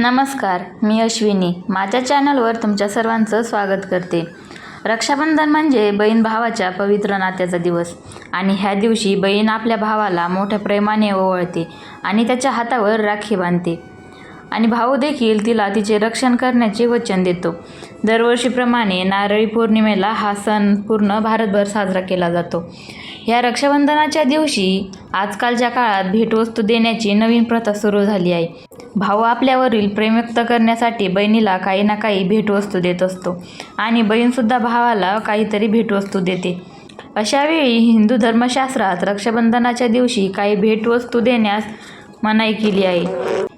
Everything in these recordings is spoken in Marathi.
नमस्कार मी अश्विनी. माझ्या चॅनलवर तुमच्या सर्वांचं स्वागत करते. रक्षाबंधन म्हणजे बहीण भावाच्या पवित्र नात्याचा दिवस आणि ह्या दिवशी बहीण आपल्या भावाला मोठ्या प्रेमाने ओवळते आणि त्याच्या हातावर राखी बांधते. आणि भाऊ देखील तिला तिचे रक्षण करण्याचे वचन देतो. दरवर्षीप्रमाणे नारळी पौर्णिमेला हा सण पूर्ण भारतभर साजरा केला जातो. या रक्षाबंधनाच्या दिवशी आजकालच्या काळात भेटवस्तू देण्याची नवीन प्रथा सुरू झाली आहे. भाऊ आपल्यावरील प्रेम व्यक्त करण्यासाठी बहिणीला काही ना काही भेटवस्तू देत असतो आणि बहीणसुद्धा भावाला काहीतरी भेटवस्तू देते. अशावेळी हिंदू धर्मशास्त्रात रक्षाबंधनाच्या दिवशी काही भेटवस्तू देण्यास मनाई केली आहे.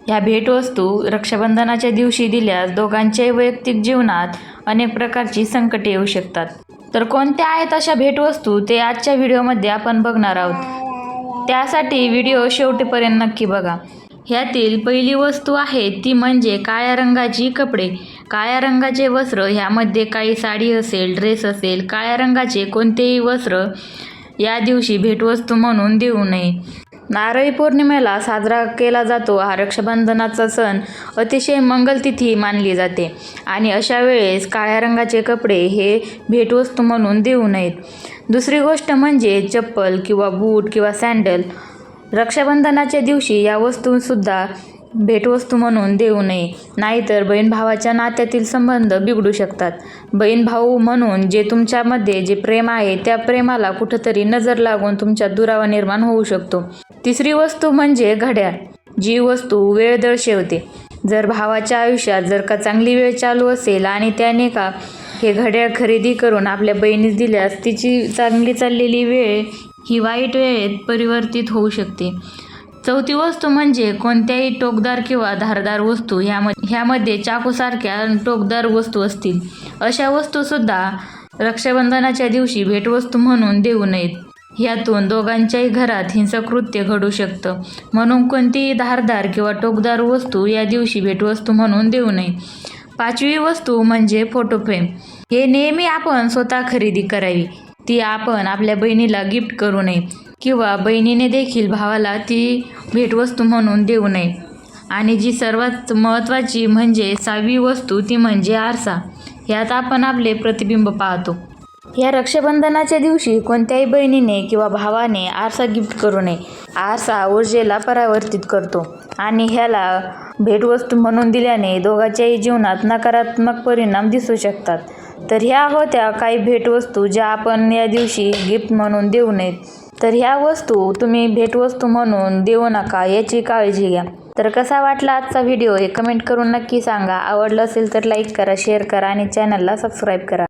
ह्या भेटवस्तू रक्षाबंधनाच्या दिवशी दिल्यास दोघांच्याही वैयक्तिक जीवनात अनेक प्रकारची संकटे येऊ शकतात. तर कोणत्या आहेत अशा भेटवस्तू ते आजच्या व्हिडिओमध्ये आपण बघणार आहोत. त्यासाठी व्हिडिओ शेवटीपर्यंत नक्की बघा. ह्यातील पहिली वस्तू आहे ती म्हणजे काळ्या रंगाची कपडे. काळ्या रंगाचे वस्त्र ह्यामध्ये काही साडी असेल ड्रेस असेल काळ्या रंगाचे कोणतेही वस्त्र या दिवशी भेटवस्तू म्हणून देऊ नये. नारळी पौर्णिमेला साजरा केला जातो. हा रक्षाबंधनाचा सण अतिशय मंगलतिथी मानली जाते. आणि अशा वेळेस काळ्या रंगाचे कपडे हे भेटवस्तू म्हणून देऊ नयेत. दुसरी गोष्ट म्हणजे चप्पल किंवा बूट किंवा सँडल रक्षाबंधनाच्या दिवशी या वस्तूसुद्धा भेटवस्तू म्हणून देऊ नये. नाहीतर बहीण भावाच्या नात्यातील संबंध बिघडू शकतात. बहीण भाऊ म्हणून जे तुमच्यामध्ये जे प्रेम आहे त्या प्रेमाला कुठंतरी नजर लागून तुमच्यात दुरावा निर्माण होऊ शकतो. तिसरी वस्तू म्हणजे घड्याळ. जी वस्तू वेळ दर्शवते. जर भावाच्या आयुष्यात जर का चांगली वेळ चालू असेल आणि त्याने का हे घड्याळ खरेदी करून आपल्या बहिणीस दिल्यास तिची चांगली चाललेली वेळ ही वाईट वेळेत परिवर्तित होऊ शकते. चौथी वस्तू म्हणजे कोणत्याही टोकदार किंवा धारदार वस्तू ह्यामध्ये ह्यामध्ये चाकूसारख्या टोकदार वस्तू असतील. अशा वस्तूसुद्धा रक्षाबंधनाच्या दिवशी भेटवस्तू म्हणून देऊ नयेत. ह्यातून दोघांच्याही घरात हिंसक कृत्य घडू शकतं. म्हणून कोणतीही धारदार किंवा टोकदार वस्तू या दिवशी भेटवस्तू म्हणून देऊ नये. पाचवी वस्तू म्हणजे फोटो फ्रेम. हे नेहमी आपण स्वतः खरेदी करावी. ती आपण आपल्या बहिणीला गिफ्ट करू नये. किंवा बहिणीने देखील भावाला ती भेटवस्तू म्हणून देऊ नये. आणि जी सर्वात महत्त्वाची म्हणजे सहावी वस्तू ती म्हणजे आरसा. यात आपण आपले प्रतिबिंब पाहतो. या रक्षाबंधनाच्या दिवशी कोणत्याही बहिणीने किंवा भावाने आरसा गिफ्ट करू नये. आरसा ऊर्जेला परावर्तित करतो आणि ह्याला भेटवस्तू म्हणून दिल्याने दोघांच्याही जीवनात नकारात्मक परिणाम दिसू शकतात. तर ह्या होत्या काही भेटवस्तू ज्या आपण या दिवशी गिफ्ट म्हणून देऊ नयेत. तर ह्या वस्तू तुम्ही भेटवस्तू म्हणून देऊ नका याची काळजी घ्या. तर कसा वाटला आजचा व्हिडिओ हे कमेंट करून नक्की सांगा. आवडलं असेल तर लाईक करा शेअर करा आणि चॅनलला सबस्क्राईब करा.